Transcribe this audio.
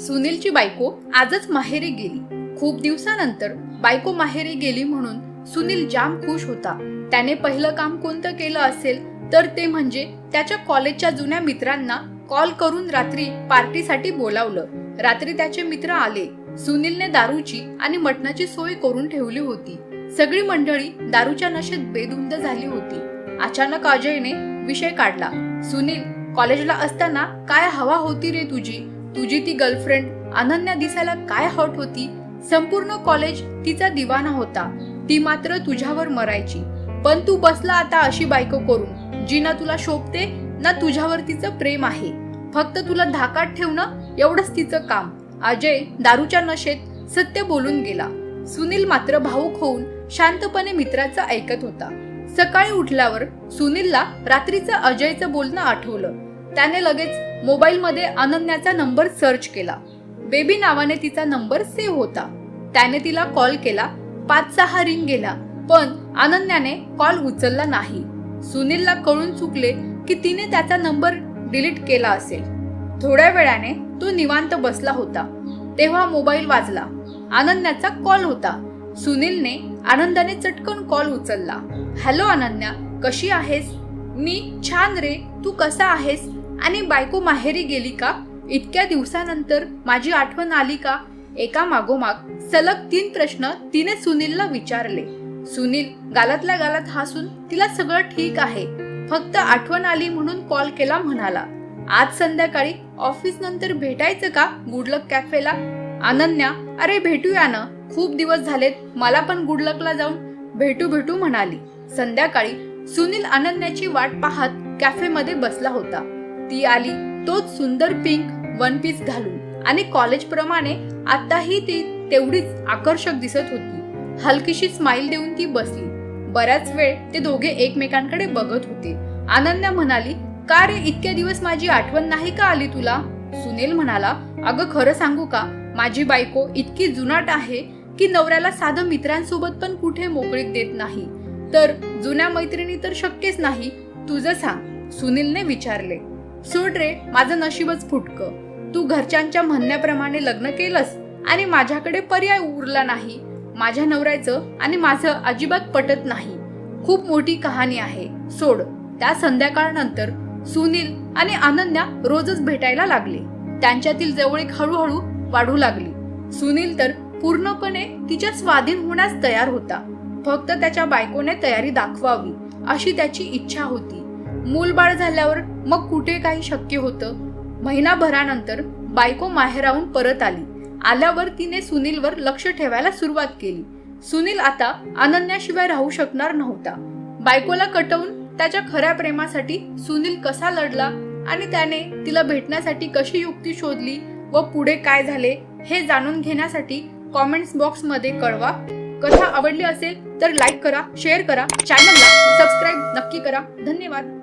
सुनीलची बायको आजच माहेरी गेली. खूप दिवसानंतर बायको माहेरी गेली म्हणून सुनील जाम खुश होता. त्याने पहिलं काम कोणतं केलं असेल तर ते म्हणजे त्याच्या कॉलेजच्या जुन्या मित्रांना कॉल करून रात्री पार्टीसाठी बोलावलं. रात्री त्याचे मित्र आले. सुनीलने दारूची आणि मटणाची सोय करून ठेवली होती. सगळी मंडळी दारूच्या नशेत बेधुंद झाली होती. अचानक अजयने विषय काढला. सुनील कॉलेजला असताना काय हवा होती रे तुझी? तुझी ती गर्लफ्रेंड अनन्या दिसायला काय हॉट होती? संपूर्ण कॉलेज तिचा दिवाना होता. ती मात्र तुझ्यावर मरायची. पण तू बसला आता अशी बायको करून. जी ना तुला शोभते ना तुझ्यावर तिचं प्रेम आहे. फक्त तुला धाकात ठेवणं एवढंच तिचं काम. अजय दारूच्या नशेत सत्य बोलून गेला. सुनील मात्र भाऊक होऊन शांतपणे मित्राचं ऐकत होता. सकाळी उठल्यावर सुनीलला रात्रीचं अजयचं बोलणं आठवलं. त्याने लगेच मोबाईलमध्ये अनन्याचा नंबर सर्च केला. बेबी नावाने तिचा नंबर सेव्ह होता. त्याने तिला कॉल केला. पाच सहा रिंग गेला पण अनन्याने कॉल उचलला नाही. सुनीलला कळून चुकले की तिने त्याचा नंबर डिलीट केला असेल. थोड्या वेळाने तो निवांत बसला होता. तेव्हा मोबाईल वाजला. अनन्याचा कॉल होता. सुनीलने आनंदाने चटकन कॉल उचलला. हॅलो अनन्या कशी आहेस? मी छान रे. तू कसा आहेस? आणि बायको माहेरी गेली का? इतक्या दिवसानंतर माझी आठवण आली का? एका मागोमाग सलग तीन प्रश्न तिने सुनीलला विचारले. सुनील गालातल्या गालात हसून तिला सगळं ठीक आहे. फक्त आठवण आली म्हणून कॉल केला म्हणाला. आज संध्याकाळी ऑफिस नंतर भेटायचं का गुडलक कॅफेला? अनन्या अरे भेटूया ना. खूप दिवस झालेत मला पण गुडलकला जाऊन भेटू भेटू म्हणाली. संध्याकाळी सुनील अनन्याची वाट पाहत कॅफेमध्ये बसला होता. ती आली तोच सुंदर पिंक वन पीस घालून. आणि कॉलेज प्रमाणे आताही ती तेवढीच आकर्षक दिसत होती. हलकीशी स्माइल देऊन ती बसली. बऱ्याच वेळ ते दोघे एकमेकांकडे बघत होते. अनन्या म्हणाली का रे इतक्या दिवस माझी आठवण नाही का आली तुला? सुनील म्हणाला अगं खरं सांगू का? माझी बायको इतकी जुनाट आहे की नवऱ्याला साधं मित्रांसोबत पण कुठे मोकळीक देत नाही. तर जुन्या मैत्रिणी तर शक्यच नाही. तुझं सांग. सुनीलने विचारले. सोड रे माझं नशीबच फुटकं. तू घरच्यांच्या म्हणण्याप्रमाणे लग्न केलंस आणि माझ्याकडे पर्याय उरला नाही. माझ्या नवऱ्याचं आणि माझं अजिबात पटत नाही. खूप मोठी कहाणी आहे. सोड. त्या संध्याकाळनंतर सुनील आणि अनन्या रोजच भेटायला लागले. त्यांच्यातील जवळीक हळूहळू वाढू लागली. सुनील तर पूर्णपणे तिच्या स्वाधीन होण्यास तयार होता. फक्त त्याच्या बायकोने तयारी दाखवावी अशी त्याची इच्छा होती. मूलबाळ झाल्यावर मग कुठे काही शक्य होतं? महिनाभरानंतर बायको माहेराहून परत आली. आल्यावर तिने सुनीलवर लक्ष ठेवायला सुरुवात केली. सुनील आता अनन्याशिवाय राहू शकणार नव्हता. बायकोला कटवून त्याच्या खऱ्या प्रेमासाठी सुनील कसा लढला आणि त्याने तिला भेटण्यासाठी कशी युक्ती शोधली व पुढे काय झाले हे जाणून घेण्यासाठी कॉमेंट्स बॉक्समध्ये कळवा. कथा आवडली असेल तर लाईक करा शेअर करा चॅनलला सबस्क्राईब नक्की करा. धन्यवाद.